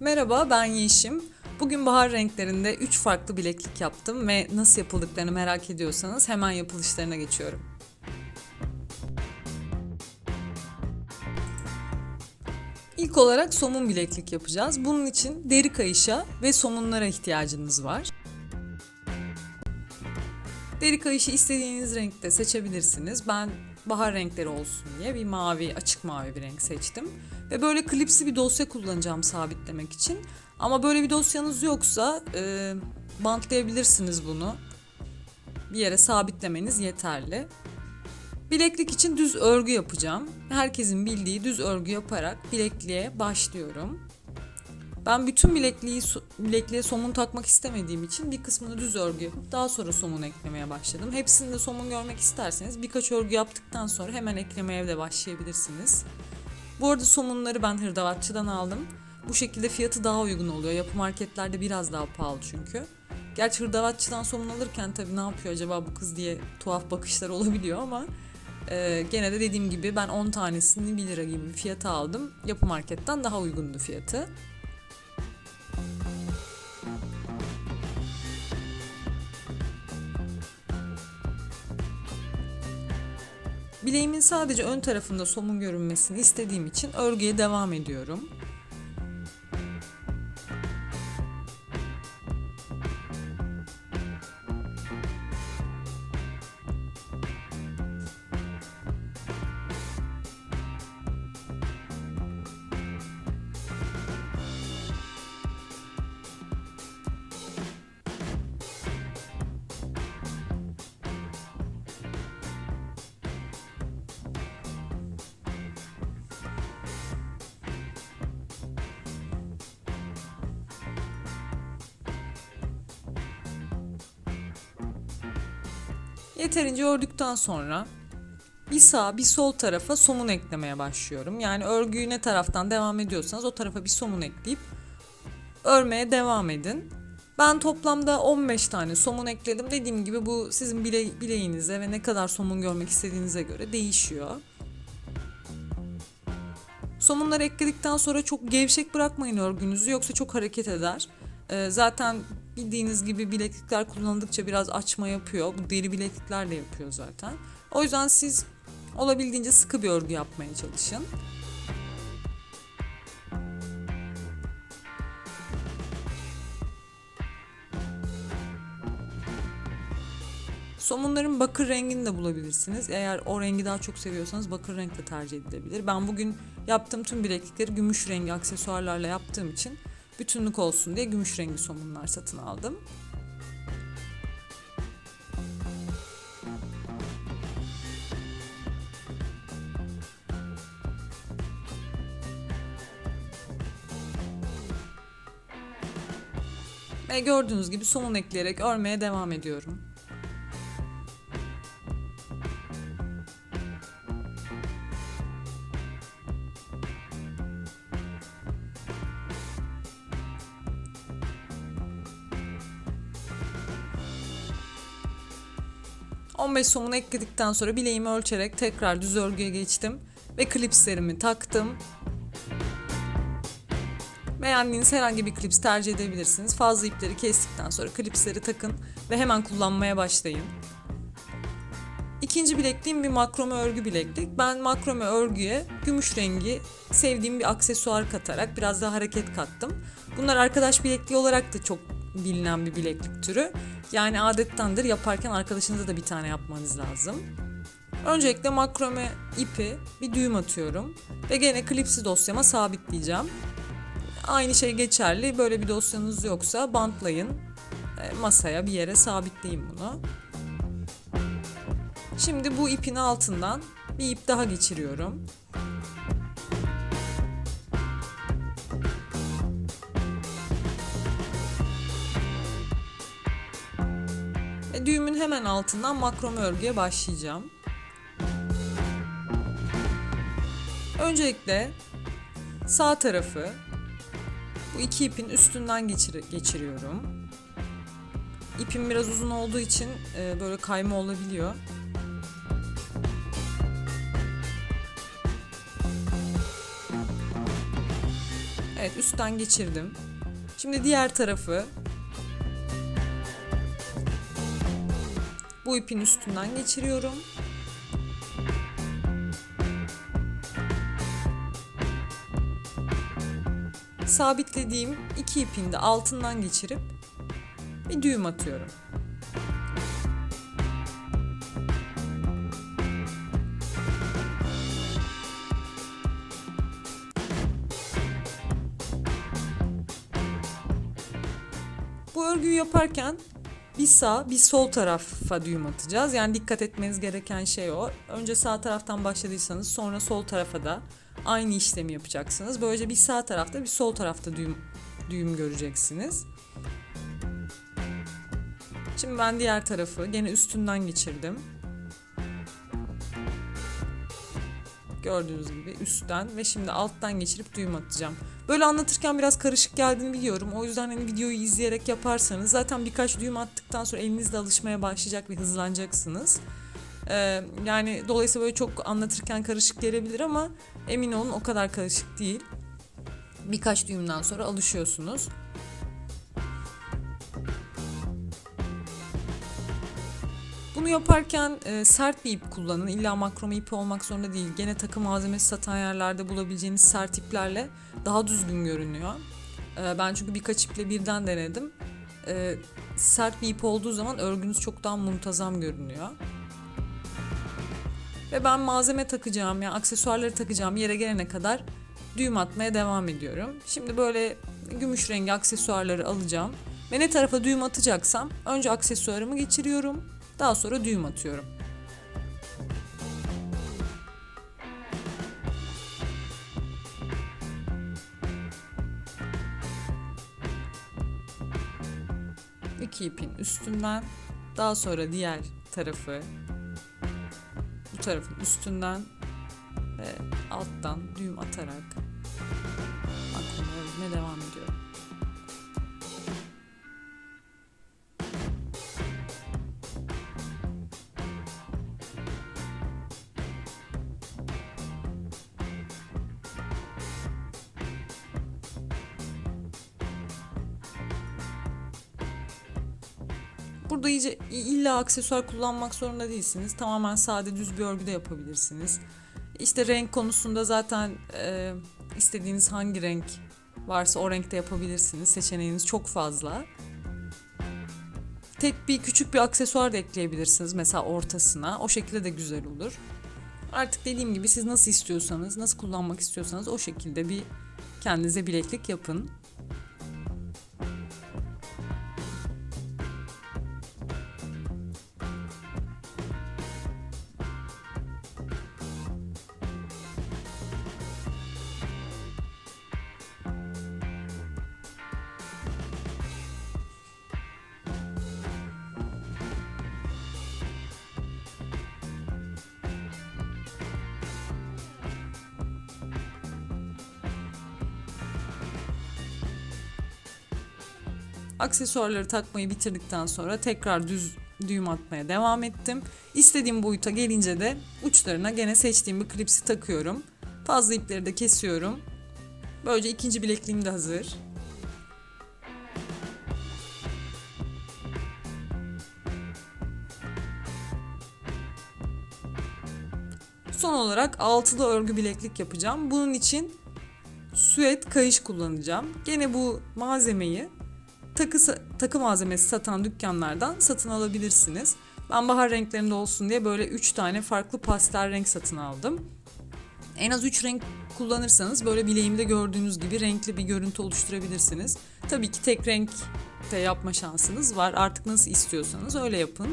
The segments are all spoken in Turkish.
Merhaba ben Yeşim. Bugün bahar renklerinde 3 farklı bileklik yaptım ve nasıl yapıldıklarını merak ediyorsanız hemen yapılışlarına geçiyorum. İlk olarak somun bileklik yapacağız. Bunun için deri kayışa ve somunlara ihtiyacınız var. Deri kayışı istediğiniz renkte seçebilirsiniz. Ben bahar renkleri olsun diye bir mavi, açık mavi bir renk seçtim. Ve böyle klipsi bir dosya kullanacağım sabitlemek için. Ama böyle bir dosyanız yoksa e, bantlayabilirsiniz bunu. Bir yere sabitlemeniz yeterli. Bileklik için düz örgü yapacağım. Herkesin bildiği düz örgü yaparak bilekliğe başlıyorum. Ben bütün bilekliği bilekliğe somun takmak istemediğim için bir kısmını düz örgü daha sonra somun eklemeye başladım. Hepsinde somun görmek isterseniz birkaç örgü yaptıktan sonra hemen eklemeye de başlayabilirsiniz. Bu arada somunları ben hırdavatçıdan aldım. Bu şekilde fiyatı daha uygun oluyor. Yapı marketlerde biraz daha pahalı çünkü. Gerçi hırdavatçıdan somun alırken tabii ne yapıyor acaba bu kız diye tuhaf bakışlar olabiliyor ama e, gene de dediğim gibi ben 10 tanesini 1 lira gibi fiyata aldım. Yapı marketten daha uygundu fiyatı. Bileğimin sadece ön tarafında somun görünmesini istediğim için örgüye devam ediyorum. Yeterince ördükten sonra bir sağ bir sol tarafa somun eklemeye başlıyorum. Yani örgüyü ne taraftan devam ediyorsanız o tarafa bir somun ekleyip örmeye devam edin. Ben toplamda 15 tane somun ekledim. Dediğim gibi bu sizin bile, bileğinize ve ne kadar somun görmek istediğinize göre değişiyor. Somunları ekledikten sonra çok gevşek bırakmayın örgünüzü yoksa çok hareket eder. Ee, zaten bildiğiniz gibi bileklikler kullanıldıkça biraz açma yapıyor. Bu deri bileklikler de yapıyor zaten. O yüzden siz olabildiğince sıkı bir örgü yapmaya çalışın. Somunların bakır rengini de bulabilirsiniz. Eğer o rengi daha çok seviyorsanız bakır renk de tercih edilebilir. Ben bugün yaptığım tüm bileklikleri gümüş rengi aksesuarlarla yaptığım için bütünlük olsun diye gümüş rengi somunlar satın aldım. Ve gördüğünüz gibi somun ekleyerek örmeye devam ediyorum. 15 somunu ekledikten sonra bileğimi ölçerek tekrar düz örgüye geçtim ve klipslerimi taktım. Beğendiğiniz herhangi bir klips tercih edebilirsiniz. Fazla ipleri kestikten sonra klipsleri takın ve hemen kullanmaya başlayın. İkinci bilekliğim bir makrome örgü bileklik. Ben makrome örgüye gümüş rengi sevdiğim bir aksesuar katarak biraz daha hareket kattım. Bunlar arkadaş bilekliği olarak da çok bilinen bir bileklik türü. Yani adettendir yaparken arkadaşınıza da bir tane yapmanız lazım. Öncelikle makrome ipi bir düğüm atıyorum ve gene klipsi dosyama sabitleyeceğim. Aynı şey geçerli. Böyle bir dosyanız yoksa bantlayın. E, masaya bir yere sabitleyin bunu. Şimdi bu ipin altından bir ip daha geçiriyorum. Hemen altından makrome örgüye başlayacağım. Öncelikle sağ tarafı bu iki ipin üstünden geçir geçiriyorum. İpim biraz uzun olduğu için e, böyle kayma olabiliyor. Evet üstten geçirdim. Şimdi diğer tarafı bu ipin üstünden geçiriyorum. Sabitlediğim iki ipin de altından geçirip bir düğüm atıyorum. Bu örgüyü yaparken bir sağ bir sol tarafa düğüm atacağız. Yani dikkat etmeniz gereken şey o. Önce sağ taraftan başladıysanız sonra sol tarafa da aynı işlemi yapacaksınız. Böylece bir sağ tarafta bir sol tarafta düğüm, düğüm göreceksiniz. Şimdi ben diğer tarafı gene üstünden geçirdim. Gördüğünüz gibi üstten ve şimdi alttan geçirip düğüm atacağım. Böyle anlatırken biraz karışık geldiğini biliyorum. O yüzden hani videoyu izleyerek yaparsanız zaten birkaç düğüm attıktan sonra elinizde alışmaya başlayacak ve hızlanacaksınız. Ee, yani dolayısıyla böyle çok anlatırken karışık gelebilir ama emin olun o kadar karışık değil. Birkaç düğümden sonra alışıyorsunuz. Bunu yaparken e, sert bir ip kullanın. İlla makrome ipi olmak zorunda değil. Gene takım malzemesi satan yerlerde bulabileceğiniz sert iplerle daha düzgün görünüyor. E, ben çünkü birkaç iple birden denedim. E, sert bir ip olduğu zaman örgünüz çok daha muntazam görünüyor. Ve ben malzeme takacağım yani aksesuarları takacağım yere gelene kadar düğüm atmaya devam ediyorum. Şimdi böyle gümüş rengi aksesuarları alacağım. Ve ne tarafa düğüm atacaksam önce aksesuarımı geçiriyorum. Daha sonra düğüm atıyorum. İki ipin üstünden daha sonra diğer tarafı bu tarafın üstünden ve alttan düğüm atarak aklıma örgüme devam ediyorum. Burada iyice illa aksesuar kullanmak zorunda değilsiniz. Tamamen sade düz bir örgü de yapabilirsiniz. İşte renk konusunda zaten e, istediğiniz hangi renk varsa o renkte yapabilirsiniz. Seçeneğiniz çok fazla. Tek bir küçük bir aksesuar da ekleyebilirsiniz mesela ortasına. O şekilde de güzel olur. Artık dediğim gibi siz nasıl istiyorsanız, nasıl kullanmak istiyorsanız o şekilde bir kendinize bileklik yapın. Aksesuarları takmayı bitirdikten sonra tekrar düz düğüm atmaya devam ettim. İstediğim boyuta gelince de uçlarına gene seçtiğim bir klipsi takıyorum. Fazla ipleri de kesiyorum. Böylece ikinci bilekliğim de hazır. Son olarak altılı örgü bileklik yapacağım. Bunun için süet kayış kullanacağım. Gene bu malzemeyi takı, takı malzemesi satan dükkanlardan satın alabilirsiniz. Ben bahar renklerinde olsun diye böyle 3 tane farklı pastel renk satın aldım. En az 3 renk kullanırsanız böyle bileğimde gördüğünüz gibi renkli bir görüntü oluşturabilirsiniz. Tabii ki tek renk de yapma şansınız var. Artık nasıl istiyorsanız öyle yapın.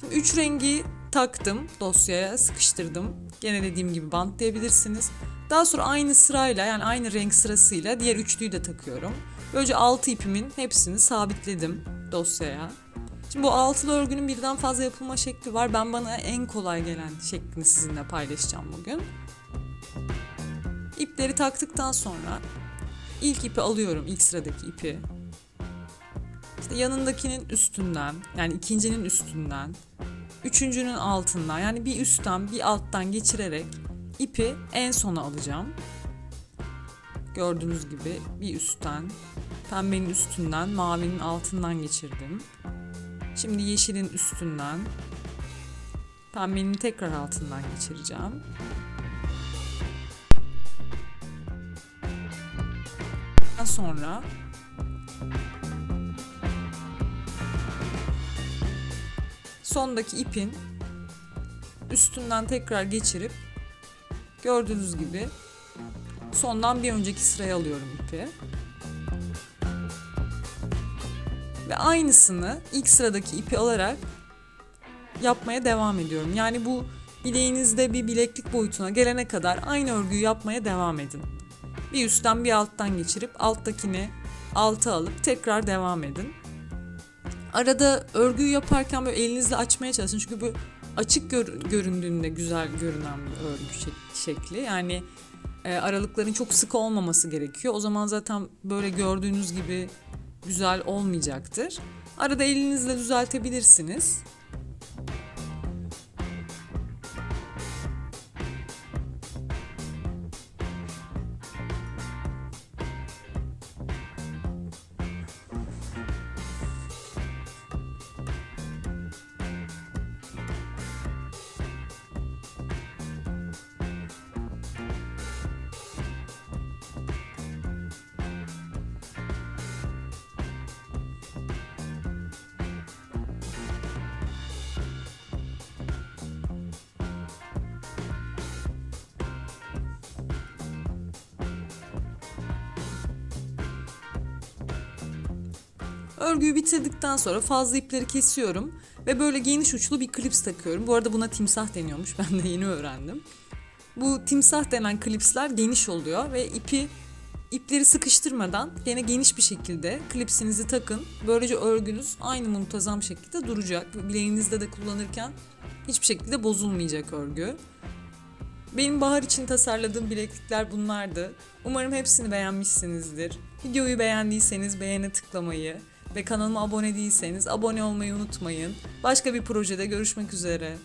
Şimdi 3 rengi taktım dosyaya sıkıştırdım. Gene dediğim gibi bantlayabilirsiniz. Daha sonra aynı sırayla yani aynı renk sırasıyla diğer üçlüyü de takıyorum. Böylece altı ipimin hepsini sabitledim dosyaya. Şimdi bu altılı örgünün birden fazla yapılma şekli var. Ben bana en kolay gelen şeklini sizinle paylaşacağım bugün. İpleri taktıktan sonra ilk ipi alıyorum, ilk sıradaki ipi. İşte yanındakinin üstünden, yani ikincinin üstünden, üçüncünün altından, yani bir üstten bir alttan geçirerek ipi en sona alacağım. Gördüğünüz gibi bir üstten, pembenin üstünden, mavinin altından geçirdim. Şimdi yeşilin üstünden, pembenin tekrar altından geçireceğim. Daha sonra sondaki ipin üstünden tekrar geçirip gördüğünüz gibi sondan bir önceki sıraya alıyorum ipi. Ve aynısını ilk sıradaki ipi alarak yapmaya devam ediyorum. Yani bu bileğinizde bir bileklik boyutuna gelene kadar aynı örgüyü yapmaya devam edin. Bir üstten bir alttan geçirip alttakini alta alıp tekrar devam edin. Arada örgüyü yaparken böyle elinizle açmaya çalışın. Çünkü bu açık gör- göründüğünde güzel görünen bir örgü şek- şekli. Yani e, aralıkların çok sık olmaması gerekiyor. O zaman zaten böyle gördüğünüz gibi güzel olmayacaktır. Arada elinizle düzeltebilirsiniz. Örgüyü bitirdikten sonra fazla ipleri kesiyorum ve böyle geniş uçlu bir klips takıyorum. Bu arada buna timsah deniyormuş. Ben de yeni öğrendim. Bu timsah denen klipsler geniş oluyor ve ipi ipleri sıkıştırmadan gene geniş bir şekilde klipsinizi takın. Böylece örgünüz aynı muntazam şekilde duracak. Bileğinizde de kullanırken hiçbir şekilde bozulmayacak örgü. Benim bahar için tasarladığım bileklikler bunlardı. Umarım hepsini beğenmişsinizdir. Videoyu beğendiyseniz beğene tıklamayı ve kanalıma abone değilseniz abone olmayı unutmayın. Başka bir projede görüşmek üzere.